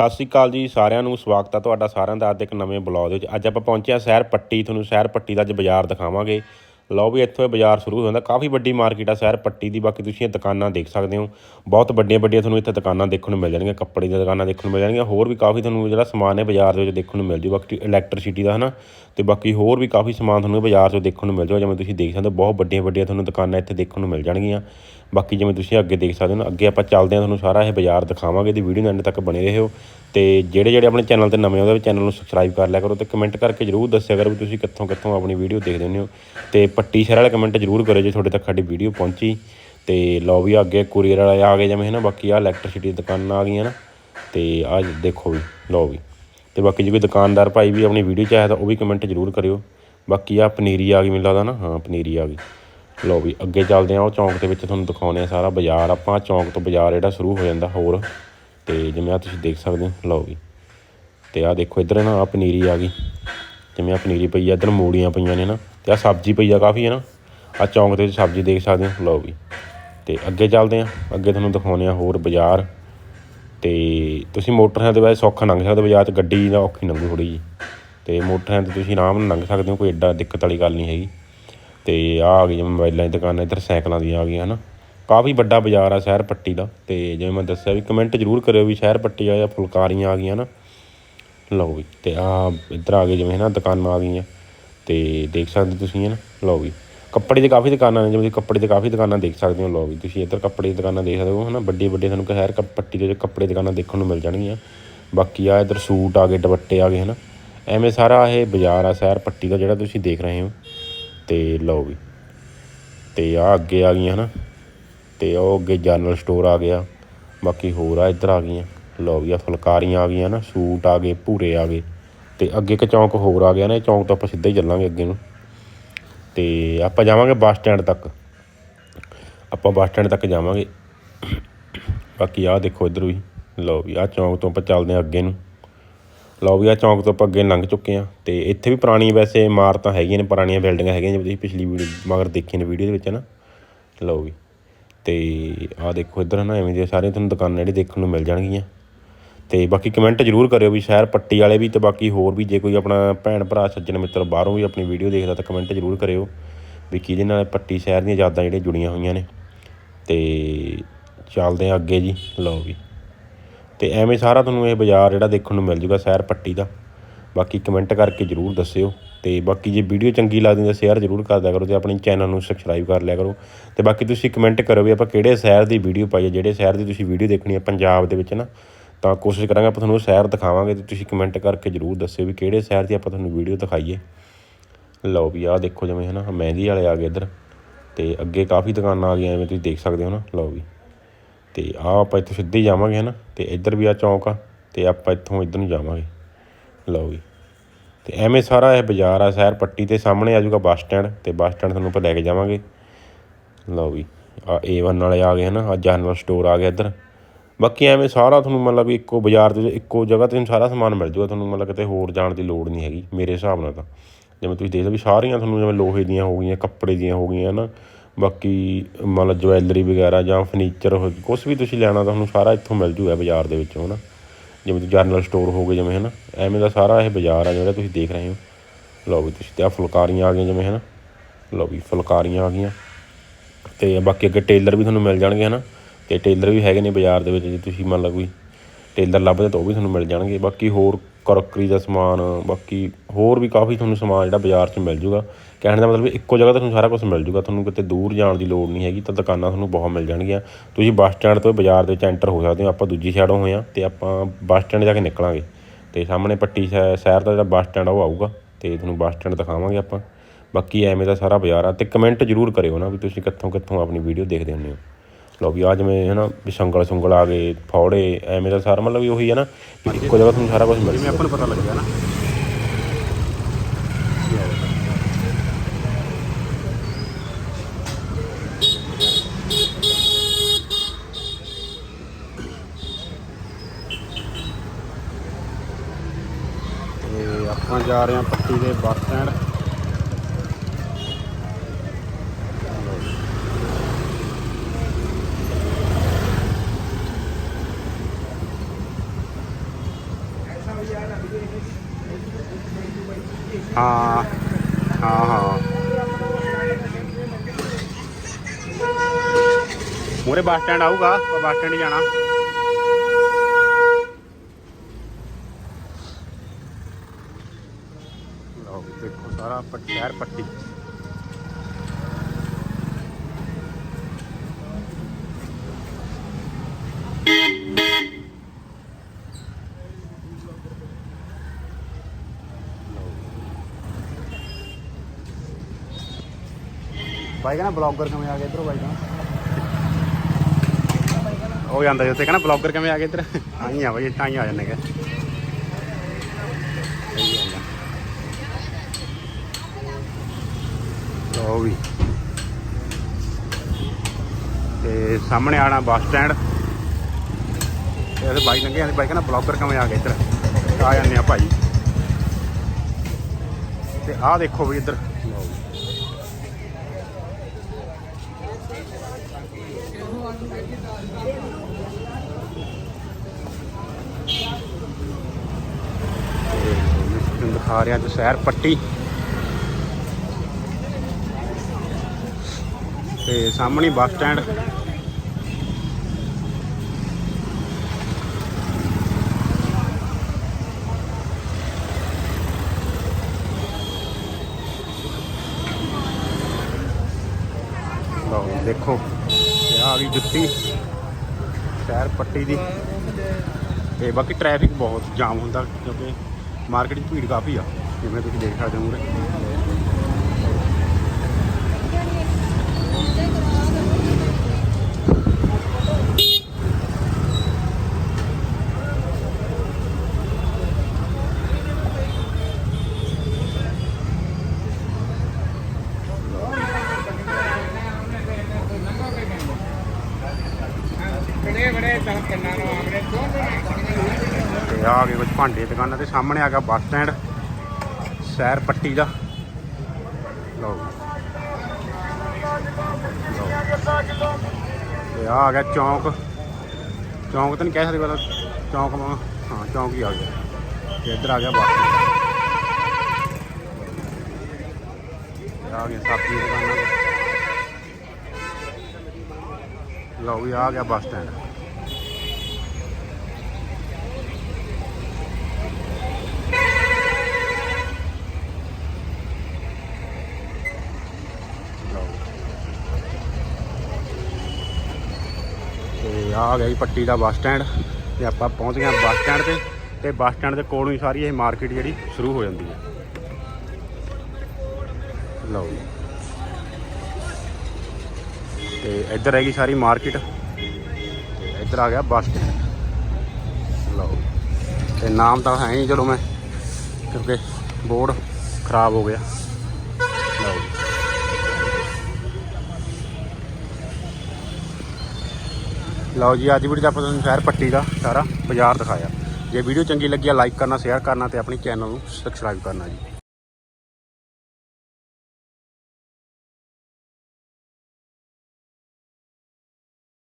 ਸਤਿ ਸ਼੍ਰੀ ਅਕਾਲ ਜੀ, ਸਾਰਿਆਂ ਨੂੰ ਸਵਾਗਤ ਹੈ ਤੁਹਾਡਾ ਸਾਰਿਆਂ ਦਾ ਅੱਜ ਇੱਕ ਨਵੇਂ ਬਲੌਗ ਦੇ ਵਿੱਚ। ਅੱਜ ਆਪਾਂ ਪਹੁੰਚਿਆ ਸ਼ਹਿਰ ਪੱਟੀ, ਤੁਹਾਨੂੰ ਸ਼ਹਿਰ ਪੱਟੀ ਦਾ ਅੱਜ ਬਾਜ਼ਾਰ ਦਿਖਾਵਾਂਗੇ। ਲਓ ਵੀ ਇੱਥੋਂ ਇਹ ਬਾਜ਼ਾਰ ਸ਼ੁਰੂ ਹੋ ਜਾਂਦਾ ਕਾਫੀ ਵੱਡੀ ਮਾਰਕੀਟ ਆ ਸ਼ਹਿਰ ਪੱਟੀ ਦੀ, ਬਾਕੀ ਤੁਸੀਂ ਇਹ ਦੁਕਾਨਾਂ ਦੇਖ ਸਕਦੇ ਹੋ। ਬਹੁਤ ਵੱਡੀਆਂ ਵੱਡੀਆਂ ਤੁਹਾਨੂੰ ਇੱਥੇ ਦੁਕਾਨਾਂ ਦੇਖਣ ਨੂੰ ਮਿਲ ਜਾਣਗੀਆਂ, ਕੱਪੜੇ ਦੀਆਂ ਦੁਕਾਨਾਂ ਦੇਖਣ ਨੂੰ ਮਿਲ ਜਾਣਗੀਆਂ, ਹੋਰ ਵੀ ਕਾਫੀ ਤੁਹਾਨੂੰ ਜਿਹੜਾ ਸਮਾਨ ਹੈ ਬਾਜ਼ਾਰ ਦੇ ਵਿੱਚ ਦੇਖਣ ਨੂੰ ਮਿਲ ਜੂ, ਬਾਕੀ ਇਲੈਕਟ੍ਰਿਸਿਟੀ ਦਾ ਹਨਾ। ਤੇ ਬਾਕੀ ਹੋਰ ਵੀ ਕਾਫੀ ਸਮਾਨ ਤੁਹਾਨੂੰ ਬਾਜ਼ਾਰ 'ਚੋਂ ਦੇਖਣ ਨੂੰ ਮਿਲ ਜਾਊਗਾ ਜਿਵੇਂ ਤੁਸੀਂ ਦੇਖ ਸਕਦੇ ਹੋ, ਬਹੁਤ ਵੱਡੀਆਂ ਵੱਡੀਆਂ ਤੁਹਾਨੂੰ ਦੁਕਾਨਾਂ ਇੱਥੇ ਦੇਖਣ ਨੂੰ ਮਿਲ ਜਾਣਗੀਆਂ। ਬਾਕੀ ਜਿਵੇਂ ਤੁਸੀਂ ਅੱਗੇ ਦੇਖ ਸਕਦੇ ਹੋ ਅੱਗੇ ਆਪਾਂ ਚੱਲਦੇ ਹਾਂ ਤੁਹਾਨੂੰ ਸਾਰਾ ਇਹ ਬਾਜ਼ਾਰ ਦਿਖਾਵਾਂਗੇ ਤੇ ਵੀਡੀਓ ਨੂੰ ਐਂਡ ਤੱਕ ਬਣੇ ਰਹੋ। ਤੇ ਜਿਹੜੇ ਜਿਹੜੇ ਆਪਣੇ ਚੈਨਲ ਤੇ ਨਵੇਂ ਆਉਂਦੇ ਉਹਦੇ ਚੈਨਲ ਨੂੰ ਸਬਸਕ੍ਰਾਈਬ ਕਰ ਲਿਆ ਕਰੋ ਤੇ ਕਮੈਂਟ ਕਰਕੇ ਜਰੂਰ ਦੱਸਿਆ ਕਰੋ ਵੀ ਤੁਸੀਂ ਕਿੱਥੋਂ ਕਿੱਥੋਂ ਆਪਣੀ ਵੀਡੀਓ ਦੇਖਦੇ ਹੁੰਦੇ ਹੋ। ਤੇ ਪੱਟੀ ਸ਼ਹਿਰ ਵਾਲਾ ਕਮੈਂਟ ਜਰੂਰ ਕਰਿਓ ਜੇ ਤੁਹਾਡੇ ਤੱਕ ਸਾਡੀ ਵੀਡੀਓ ਪਹੁੰਚੀ। ਤੇ ਲਓ ਵੀ ਅੱਗੇ ਕੁਰੀਅਰ ਵਾਲੇ ਆ ਗਏ ਜਿਵੇਂ ਹੈ ਨਾ, ਬਾਕੀ ਆ ਇਲੈਕਟ੍ਰਿਸਿਟੀ ਦੁਕਾਨਾਂ ਆ ਗਈਆਂ ਨਾ, ਤੇ ਆ ਦੇਖੋ ਵੀ, ਲਓ ਵੀ। ਤੇ ਬਾਕੀ ਜੇ ਕੋਈ ਦੁਕਾਨਦਾਰ ਭਾਈ ਵੀ ਆਪਣੀ ਵੀਡੀਓ ਚਾਹੇ ਤਾਂ ਉਹ ਵੀ ਕਮੈਂਟ ਜਰੂਰ ਕਰਿਓ। ਬਾਕੀ ਆ ਪਨੀਰੀ ਆ ਗਈ, ਮੈਨੂੰ ਲੱਗਦਾ ਨਾ, ਹਾਂ, ਪਨੀਰੀ ਆ ਗਈ। ਲਓ ਵੀ, ਅੱਗੇ ਚੱਲਦੇ ਆ ਉਹ ਚੌਂਕ ਦੇ ਵਿੱਚ ਤੁਹਾਨੂੰ ਦਿਖਾਉਂਦੇ ਆ ਸਾਰਾ ਬਾਜ਼ਾਰ। ਆਪਾਂ ਚੌਂਕ ਤੋਂ ਬਾਜ਼ਾਰ ਜਿਹੜਾ ਸ਼ੁਰੂ ਹੋ ਜਾਂਦਾ ਹੋਰ। ਤੇ ਜਿਵੇਂ ਆ ਤੁਸੀਂ ਦੇਖ ਸਕਦੇ ਹੋ, ਲਓ ਵੀ। ਤੇ ਆ ਦੇਖੋ, ਇੱਧਰ ਨਾ ਆ ਪਨੀਰੀ ਆ ਗਈ। ਜਿਵੇਂ ਆ ਪਨੀਰੀ ਪਈ ਆ, ਇੱਧਰ ਮੂਲੀਆਂ ਪਈਆਂ ਨੇ ਨਾ। ਤੇ ਆ ਸਬਜ਼ੀ ਪਈ ਆ ਕਾਫੀ, ਹੈ ਨਾ। ਆ ਚੌਂਕ ਦੇ ਵਿੱਚ ਸਬਜ਼ੀ ਦੇਖ ਸਕਦੇ ਹੋ, ਲਓ ਵੀ। ਤੇ ਅੱਗੇ ਚੱਲਦੇ ਆ ਅੱਗੇ ਤੁਹਾਨੂੰ ਦਿਖਾਉਂਦੇ ਆ ਹੋਰ ਬਾਜ਼ਾਰ। ਤੇ ਤੁਸੀਂ ਮੋਟਰਾਂ ਤੇ ਵੈਸੇ ਸੌਖਾ ਲੰਘ ਸਕਦੇ ਹੋ, ਬਾਜ਼ਾਰ 'ਚ ਗੱਡੀ ਦਾ ਔਖੀ ਲੰਘੂ ਥੋੜੀ ਜੀ ਤੇ ਮੋਟਰਾਂ ਤੇ ਤੁਸੀਂ ਆਰਾਮ ਨਾਲ ਲੰਘ ਸਕਦੇ ਹੋ, ਕੋਈ ਐਡਾ ਦਿੱਕਤ ਵਾਲੀ ਗੱਲ ਨਹੀਂ ਹੈਗੀ। ਤੇ ਆ ਆ ਗਈ ਜਿਵੇਂ ਮੋਬਾਈਲਾਂ ਦੀ ਦੁਕਾਨਾਂ, ਇੱਧਰ ਸਾਈਕਲਾਂ ਦੀਆਂ ਆ ਗਈਆਂ, ਹਨਾ। ਕਾਫੀ ਵੱਡਾ ਬਾਜ਼ਾਰ ਆ ਸ਼ਹਿਰ ਪੱਟੀ ਦਾ, ਤੇ ਜਿਵੇਂ ਮੈਂ ਦੱਸਿਆ ਵੀ ਕਮੈਂਟ ਜ਼ਰੂਰ ਕਰਿਓ ਵੀ ਸ਼ਹਿਰ ਪੱਟੀ ਆ ਜਾਂ ਫੁਲਕਾਰੀਆਂ ਆ ਗਈਆਂ ਨਾ ਲਓ ਵੀ, ਤੇ ਆ ਇੱਧਰ ਆ ਗਏ ਜਿਵੇਂ ਨਾ ਦੁਕਾਨਾਂ ਆ ਗਈਆਂ, ਤੇ ਦੇਖ ਸਕਦੇ ਤੁਸੀਂ ਹੈ ਨਾ ਲਓ ਵੀ, ਕੱਪੜੇ ਦੀ ਕਾਫੀ ਦੁਕਾਨਾਂ ਨੇ, ਜਿਵੇਂ ਤੁਸੀਂ ਕੱਪੜੇ ਦੀ ਕਾਫੀ ਦੁਕਾਨਾਂ ਦੇਖ ਸਕਦੇ ਹੋ, ਲਓ ਵੀ, ਤੁਸੀਂ ਇੱਧਰ ਕੱਪੜੇ ਦੀ ਦੁਕਾਨਾਂ ਦੇਖ ਸਕਦੇ ਹੋ, ਹਨਾ। ਵੱਡੀ ਵੱਡੇ ਤੁਹਾਨੂੰ ਸ਼ਹਿਰ ਕ- ਪੱਟੀ ਦੇ ਕੱਪੜੇ ਦੁਕਾਨਾਂ ਦੇਖਣ ਨੂੰ ਮਿਲ ਜਾਣਗੀਆਂ। ਬਾਕੀ ਆ ਇੱਧਰ ਸੂਟ ਆ ਗਏ, ਦੁਪੱਟੇ ਆ ਗਏ, ਹਨਾ। ਐਵੇਂ ਸਾਰਾ ਇਹ ਬਾਜ਼ਾਰ ਆ, ਸ਼ਹਿਰ ਪੱਟੀ ਦਾ, ਜਿਹੜਾ ਤੁਸੀਂ ਦੇਖ ਰਹੇ ਹੋ। ਤੇ ਲਓ ਵੀ। ਤੇ ਆ ਅੱਗੇ ਆ ਗਈਆਂ ਹਨਾ। ਤੇ ਉਹ ਅੱਗੇ ਜਨਰਲ ਸਟੋਰ ਆ ਗਿਆ। ਬਾਕੀ ਹੋਰ ਆ, ਇੱਧਰ ਆ ਗਈਆਂ। ਲਓ ਵੀ ਆ, ਫੁਲਕਾਰੀਆਂ ਆ ਗਈਆਂ ਨਾ ਸੂਟ ਆ ਗਏ, ਭੂਰੇ ਆ ਗਏ। ਤੇ ਅੱਗੇ ਇੱਕ ਚੌਂਕ ਹੋਰ ਆ ਗਿਆ ਨਾ, ਇਹ ਚੌਂਕ ਤੋਂ ਆਪਾਂ ਸਿੱਧਾ ਹੀ ਚੱਲਾਂਗੇ ਅੱਗੇ ਨੂੰ। ਤੇ ਆਪਾਂ ਜਾਵਾਂਗੇ ਬੱਸ ਸਟੈਂਡ ਤੱਕ। ਆਪਾਂ ਬੱਸ ਸਟੈਂਡ ਤੱਕ ਜਾਵਾਂਗੇ। ਬਾਕੀ ਆਹ ਦੇਖੋ ਇੱਧਰ ਵੀ। ਲਓ ਵੀ ਆਹ ਚੌਂਕ ਤੋਂ ਆਪਾਂ ਚੱਲਦੇ ਹਾਂ ਅੱਗੇ ਨੂੰ। ਲਓ ਵੀ ਆਹ ਚੌਂਕ ਤੋਂ ਆਪਾਂ ਅੱਗੇ ਲੰਘ ਚੁੱਕੇ ਹਾਂ ਤੇ ਇੱਥੇ ਵੀ ਪੁਰਾਣੀ ਵੈਸੇ ਇਮਾਰਤਾਂ ਹੈਗੀਆਂ ਨੇ, ਪੁਰਾਣੀਆਂ ਬਿਲਡਿੰਗਾਂ ਹੈਗੀਆਂ ਜਿਵੇਂ ਤੁਸੀਂ ਪਿਛਲੀ ਵੀਡੀਓ ਮਗਰ ਦੇਖੀ ਨੇ ਵੀਡੀਓ ਦੇ ਵਿੱਚ ਨਾ? ਲਓ ਵੀ। ਤੇ ਆਹ ਦੇਖੋ ਇੱਧਰ ਨਾ ਐਵੇਂ ਦੀਆਂ ਸਾਰੀਆਂ ਤੁਹਾਨੂੰ ਦੁਕਾਨਾਂ ਜਿਹੜੀ ਦੇਖਣ ਨੂੰ ਮਿਲ ਜਾਣਗੀਆਂ। ਤੇ ਬਾਕੀ ਕਮੈਂਟ ਜਰੂਰ ਕਰਿਓ ਵੀ ਸ਼ਹਿਰ ਪੱਟੀ ਵਾਲੇ ਵੀ ਤੇ ਬਾਕੀ ਹੋਰ ਵੀ ਜੇ ਕੋਈ ਆਪਣਾ ਭੈਣ ਭਰਾ, ਸੱਜਣ ਮਿੱਤਰ ਬਾਹਰੋਂ ਵੀ ਆਪਣੀ ਵੀਡੀਓ ਦੇਖਦਾ ਤਾਂ ਕਮੈਂਟ ਜਰੂਰ ਕਰਿਓ ਵੀ ਕਿਹਦੇ ਨਾਲ ਪੱਟੀ ਸ਼ਹਿਰ ਦੀਆਂ ਯਾਦਾਂ ਜਿਹੜੀਆਂ ਜੁੜੀਆਂ ਹੋਈਆਂ ਨੇ। ਤੇ ਚੱਲਦੇ ਆ ਅੱਗੇ ਜੀ, ਲਓ ਵੀ। ਤੇ ਐਵੇਂ ਸਾਰਾ ਤੁਹਾਨੂੰ ਇਹ ਬਾਜ਼ਾਰ ਜਿਹੜਾ ਦੇਖਣ ਨੂੰ ਮਿਲ ਜੂਗਾ ਸ਼ਹਿਰ ਪੱਟੀ ਦਾ। ਬਾਕੀ ਕਮੈਂਟ ਕਰਕੇ ਜਰੂਰ ਦੱਸਿਓ ਤੇ ਬਾਕੀ ਜੇ ਵੀਡੀਓ ਚੰਗੀ ਲੱਗਦੀ ਤਾਂ ਸ਼ੇਅਰ ਜਰੂਰ ਕਰ ਦਿਆ ਕਰੋ ਤੇ ਆਪਣੇ ਚੈਨਲ ਨੂੰ ਸਬਸਕ੍ਰਾਈਬ ਕਰ ਲਿਆ ਕਰੋ। ਤੇ ਬਾਕੀ ਤੁਸੀਂ ਕਮੈਂਟ ਕਰੋ ਵੀ ਆਪਾਂ ਕਿਹੜੇ ਸ਼ਹਿਰ ਦੀ ਵੀਡੀਓ ਪਾਈਏ ਜਿਹੜੇ ਸ਼ਹਿਰ ਦੀ ਤੁਸੀਂ ਵੀਡੀਓ ਦੇਖਣੀ ਹੈ ਪੰਜਾਬ ਦੇ ਵਿੱਚ ਨਾ, ਤਾਂ ਕੋਸ਼ਿਸ਼ ਕਰਾਂਗੇ ਆਪਾਂ ਤੁਹਾਨੂੰ ਉਹ ਸ਼ਹਿਰ ਦਿਖਾਵਾਂਗੇ ਤੇ ਤੁਸੀਂ ਕਮੈਂਟ ਕਰਕੇ ਜਰੂਰ ਦੱਸਿਓ ਵੀ ਕਿਹੜੇ ਸ਼ਹਿਰ ਦੀ ਆਪਾਂ ਤੁਹਾਨੂੰ ਵੀਡੀਓ ਦਿਖਾਈਏ। ਲਓ ਵੀ ਆਹ ਦੇਖੋ ਜਿਵੇਂ ਹੈ ਨਾ ਮਹਿੰਦੀ ਵਾਲੇ ਆ ਗਏ ਇੱਧਰ ਤੇ ਅੱਗੇ ਕਾਫੀ ਦੁਕਾਨਾਂ ਆ ਗਈਆਂ ਐਵੇਂ ਤੁਸੀਂ ਦੇਖ ਸਕਦੇ ਹੋ ਨਾ, ਲਓ ਵੀ। ਤੇ ਆਹ ਆਪਾਂ ਇੱਥੋਂ ਸਿੱਧੇ ਹੀ ਜਾਵਾਂਗੇ ਹੈ ਨਾ ਤੇ ਇੱਧਰ ਵੀ ਆ ਚੌਂਕ ਆ, ਤੇ ਆਪਾਂ ਇੱਥੋਂ ਇੱਧਰ ਨੂੰ ਜਾਵਾਂਗੇ। ਲਓ ਜੀ। ਤੇ ਐਵੇਂ ਸਾਰਾ ਇਹ ਬਾਜ਼ਾਰ ਆ ਸ਼ਹਿਰ ਪੱਟੀ ਤੇ ਸਾਹਮਣੇ ਆ ਜਾਊਗਾ ਬੱਸ ਸਟੈਂਡ, ਤੇ ਬੱਸ ਸਟੈਂਡ ਤੁਹਾਨੂੰ ਆਪਾਂ ਲੈ ਕੇ ਜਾਵਾਂਗੇ। ਲਓ ਵੀ ਆ A1 ਵਾਲੇ ਆ ਗਏ, ਹਨ? ਆ ਜਨਰਲ ਸਟੋਰ ਆ ਗਿਆ ਇੱਧਰ। ਬਾਕੀ ਐਵੇਂ ਸਾਰਾ ਤੁਹਾਨੂੰ ਮਤਲਬ ਵੀ ਇੱਕੋ ਬਾਜ਼ਾਰ ਦੇ ਇੱਕੋ ਜਗ੍ਹਾ ਤੇ ਸਾਰਾ ਸਮਾਨ ਮਿਲ ਜੂਗਾ ਤੁਹਾਨੂੰ, ਮਤਲਬ ਕਿਤੇ ਹੋਰ ਜਾਣ ਦੀ ਲੋੜ ਨਹੀਂ ਹੈਗੀ, ਮੇਰੇ ਹਿਸਾਬ ਨਾਲ ਤਾਂ। ਜਿਵੇਂ ਤੁਸੀਂ ਦੇਖਦੇ ਵੀ ਸਾਰੀਆਂ ਤੁਹਾਨੂੰ ਜਿਵੇਂ ਲੋਹੇ ਦੀਆਂ ਹੋ ਗਈਆਂ, ਕੱਪੜੇ ਦੀਆਂ ਹੋ ਗਈਆਂ ਨਾ ਬਾਕੀ ਮਤਲਬ ਜਵੈਲਰੀ ਵਗੈਰਾ ਜਾਂ ਫਰਨੀਚਰ ਕੁਛ ਵੀ ਤੁਸੀਂ ਲੈਣਾ ਤੁਹਾਨੂੰ ਸਾਰਾ ਇੱਥੋਂ ਮਿਲ ਜੂਗਾ ਬਾਜ਼ਾਰ ਦੇ ਵਿੱਚੋਂ ਹੈ ਨਾ ਜਿਵੇਂ ਜਨਰਲ ਸਟੋਰ ਹੋ ਗਏ ਜਿਵੇਂ ਹੈ ਨਾ ਐਵੇਂ ਦਾ ਸਾਰਾ ਇਹ ਬਾਜ਼ਾਰ ਆ ਜਿਹੜਾ ਤੁਸੀਂ ਦੇਖ ਰਹੇ ਹੋ। ਲਓ ਵੀ ਤੁਸੀਂ ਤੇ ਆ ਫੁਲਕਾਰੀਆਂ ਆ ਗਈਆਂ ਜਿਵੇਂ ਹੈ ਨਾ ਲਓ ਵੀ ਫੁਲਕਾਰੀਆਂ ਆ ਗਈਆਂ। ਤੇ ਬਾਕੀ ਅੱਗੇ ਟੇਲਰ ਵੀ ਤੁਹਾਨੂੰ ਮਿਲ ਜਾਣਗੇ ਹੈ ਨਾ ਤੇ ਟੇਲਰ ਵੀ ਹੈਗੇ ਨੇ ਬਾਜ਼ਾਰ ਦੇ ਵਿੱਚ, ਜੇ ਤੁਸੀਂ ਮੰਨ ਲਓ ਕੋਈ ਟੇਲਰ ਲੱਭਦੇ ਤਾਂ ਉਹ ਵੀ ਤੁਹਾਨੂੰ ਮਿਲ ਜਾਣਗੇ। ਬਾਕੀ ਹੋਰ ਕਰੋਕਰੀ ਦਾ ਸਮਾਨ, ਬਾਕੀ ਹੋਰ ਵੀ ਕਾਫੀ ਤੁਹਾਨੂੰ ਸਮਾਨ ਜਿਹੜਾ ਬਾਜ਼ਾਰ 'ਚ ਮਿਲ ਜੂਗਾ। ਕਹਿਣ ਦਾ ਮਤਲਬ ਵੀ ਇੱਕੋ ਜਗ੍ਹਾ ਤੇ ਤੁਹਾਨੂੰ ਸਾਰਾ ਕੁਝ ਮਿਲ ਜੂਗਾ। ਤੁਹਾਨੂੰ ਕਿਤੇ ਦੂਰ ਜਾਣ ਦੀ ਲੋੜ ਨਹੀਂ ਹੈਗੀ ਤਾਂ ਦੁਕਾਨਾਂ ਤੁਹਾਨੂੰ ਬਹੁਤ ਮਿਲ ਜਾਣਗੀਆਂ। ਤੁਸੀਂ ਬੱਸ ਸਟੈਂਡ ਤੋਂ ਬਾਜ਼ਾਰ ਦੇ ਵਿੱਚ ਐਂਟਰ ਹੋ ਸਕਦੇ ਹੋ। ਆਪਾਂ ਦੂਜੀ ਸਾਈਡੋਂ ਹੋਏ ਆ ਤੇ ਆਪਾਂ ਬੱਸ ਸਟੈਂਡ ਜਾ ਕੇ ਨਿਕਲਾਂਗੇ। ਤੇ ਸਾਹਮਣੇ ਪੱਟੀ ਸ਼ਹਿ- ਸ਼ਹਿਰ ਦਾ ਜਿਹੜਾ ਬੱਸ ਸਟੈਂਡ ਆ ਉਹ ਆਊਗਾ ਤੇ ਤੁਹਾਨੂੰ ਬੱਸ ਸਟੈਂਡ ਦਿਖਾਵਾਂਗੇ ਆਪਾਂ। ਬਾਕੀ ਐਵੇਂ ਦਾ ਸਾਰਾ ਬਾਜ਼ਾਰ ਆ ਤੇ ਕਮੈਂਟ ਜਰੂਰ ਕਰਿਓ ਨਾ ਵੀ ਤੁਸੀਂ ਕਿੱਥੋਂ ਕਿੱਥੋਂ ਆਪਣੀ ਵੀਡੀਓ ਦੇਖਦੇ ਹੁੰਦੇ ਹੋ। ਲਓ ਵੀ ਆ ਜਿਵੇਂ ਹੈ ਨਾ ਵੀ ਸੰਗਲ ਸੁੰਗਲ ਆ ਗਏ ਫੌੜੇ ਐਵੇਂ ਦਾ ਸਾਰਾ ਮਤਲਬ ਵੀ ਉਹੀ ਹੈ ਨਾ ਵੀ ਇੱਕੋ ਜਗ੍ਹਾ ਤੁਹਾਨੂੰ ਸਾਰਾ ਕੁਝ ਮਿਲ ਜਿਵੇਂ ਆਪਾਂ ਨੂੰ ਪਤਾ ਲੱਗਿਆ ਨਾ। ਆਪਾਂ ਜਾ ਰਹੇ ਹਾਂ ਪੱਟੀ ਦੇ ਬੱਸ ਸਟੈਂਡ। ਹਾਂ ਹਾਂ ਹਾਂ ਮੂਰੇ ਬੱਸ ਸਟੈਂਡ ਆਊਗਾ, ਆਪਾਂ ਬੱਸ ਸਟੈਂਡ ਜਾਣਾ। ਲਓ ਦੇਖੋ ਸਾਰਾ ਸ਼ਹਿਰ ਪੱਟੀ। ਬਾਈ ਕਹਿੰਦਾ ਬਲੌਗਰ ਕਿਵੇਂ ਆ ਗਏ ਇਧਰੋਂ ਬਾਈ ਕਹਿੰਦਾ। ਉਹ ਜਾਂਦਾ ਜਿੱਥੇ ਕਹਿੰਦਾ ਬਲੌਗਰ ਕਿਵੇਂ ਆ ਗਏ ਇੱਧਰ। ਆਈ ਆ ਬਾਈ ਤਾਂ ਹੀ ਆ ਜਾਂਦੇ ਕਿ ਲਓ ਵੀ। ਤੇ ਸਾਹਮਣੇ ਆਣਾ ਬੱਸ ਸਟੈਂਡ। ਇਹਦੇ ਬਾਈ ਲੰਘੇ ਜਾਂਦੇ ਬਾਈ ਕਹਿੰਦਾ ਬਲੌਗਰ ਕਿਵੇਂ ਆ ਗਏ ਇੱਧਰ। ਆ ਜਾਂਦੇ ਆ ਭਾਈ। ਤੇ ਆਹ ਦੇਖੋ ਵੀ ਇੱਧਰ ਲਓ ਵੀ। ਤੇ ਤੁਹਾਨੂੰ ਦਿਖਾ ਰਿਹਾ ਅੱਜ ਸ਼ਹਿਰ ਪੱਟੀ। ਤੇ ਸਾਹਮਣੇ ਬੱਸ ਸਟੈਂਡ। ਲਓ ਦੇਖੋ ਆ ਗਈ ਜੁੱਤੀ। ਸ਼ਹਿਰ ਪੱਟੀ ਦੀ। ਤੇ ਬਾਕੀ ਟ੍ਰੈਫਿਕ ਬਹੁਤ ਜਾਮ ਹੁੰਦਾ ਕਿਉਂਕਿ ਮਾਰਕੀਟ 'ਚ ਭੀੜ ਕਾਫੀ ਆ ਜਿਵੇਂ ਤੁਸੀਂ ਦੇਖ ਸਕਦੇ ਹੋ ਮੂਰੇ ਤੇ ਆ ਗਏ ਕੁਝ ਭਾਂਡੇ ਦੁਕਾਨਾਂ ਦੇ ਸਾਹਮਣੇ ਆ ਗਿਆ ਬੱਸ ਸਟੈਂਡ, ਸੈਰ ਪੱਟੀ ਦਾ। ਲਓ ਲਓ। ਤੇ ਆ ਆ ਗਿਆ ਚੌਂਕ। ਚੌਂਕ ਤਾਂ ਨਹੀਂ ਕਹਿ ਸਕਦੇ ਪਰ ਚੌਂਕ ਹਾਂ, ਚੌਂਕ ਹੀ ਆ ਗਿਆ। ਤੇ ਇੱਧਰ ਆ ਗਿਆ ਬੱਸ ਆ ਗਿਆ ਸਬਜ਼ੀ ਦੁਕਾਨਾਂ। ਲਓ ਵੀ ਆ ਗਿਆ ਬੱਸ ਸਟੈਂਡ। ਤੇ ਆ ਗਿਆ ਜੀ ਪੱਟੀ ਦਾ ਬੱਸ ਸਟੈਂਡ ਤੇ ਆਪਾਂ ਪਹੁੰਚ ਗਏ ਹਾਂ ਬੱਸ ਸਟੈਂਡ ਤੇ ਤੇ ਬੱਸ ਸਟੈਂਡ ਦੇ ਕੋਲੋਂ ਹੀ ਸਾਰੀ ਇਹ ਮਾਰਕੀਟ ਜਿਹੜੀ ਸ਼ੁਰੂ ਹੋ ਜਾਂਦੀ ਹੈ। ਲਓ ਜੀ। ਤੇ ਇੱਧਰ ਹੈਗੀ ਸਾਰੀ ਮਾਰਕੀਟ। ਤੇ ਇੱਧਰ ਆ ਗਿਆ ਬੱਸ ਸਟੈਂਡ। ਲਓ ਤੇ ਨਾਮ ਤਾਂ ਹੈ ਨਹੀਂ, ਚਲੋ ਮੈਂ, ਕਿਉਂਕਿ ਬੋਰਡ ਖਰਾਬ ਹੋ ਗਿਆ ਲਓ ਜੀ ਲਓ ਜੀ, ਅੱਜ ਵੀਡੀਓ 'ਚ ਆਪਾਂ ਤੁਹਾਨੂੰ ਸ਼ਹਿਰ ਪੱਟੀ ਦਾ ਸਾਰਾ ਬਾਜ਼ਾਰ ਦਿਖਾਇਆ। ਜੇ ਵੀਡੀਓ ਚੰਗੀ ਲੱਗੀ ਆ ਲਾਈਕ ਕਰਨਾ ਸ਼ੇਅਰ ਕਰਨਾ ਤੇ ਆਪਣੀ ਚੈਨਲ ਨੂੰ ਸਬਸਕ੍ਰਾਈਬ ਕਰਨਾ ਜੀ।